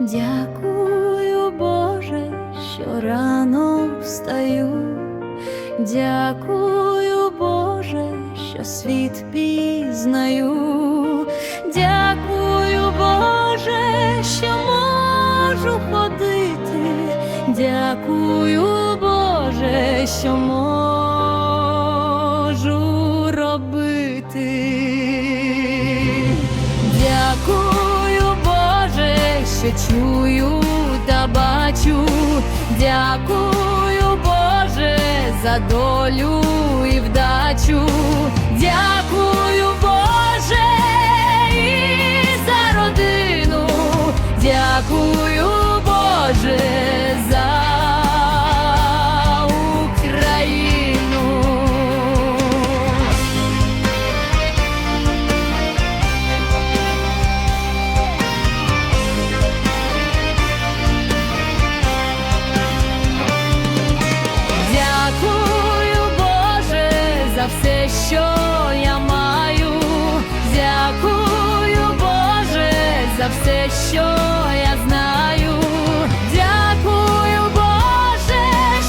Дякую, Боже, що рано встаю, дякую, Боже, що світ пізнаю, дякую, Боже, що можу ходити, дякую, Боже, що можу. Боже, чую та бачу. Дякую, Боже, за долю і вдачу. Що я маю. Дякую, Боже, за все, що я знаю. Дякую, Боже,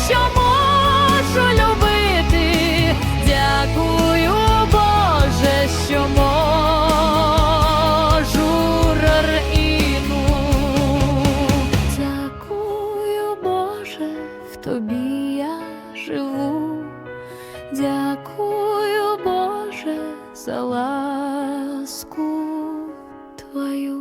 що можу любити. Дякую, Боже, що можу рарину. Дякую, Боже, в тобі я живу. Дякую. твою.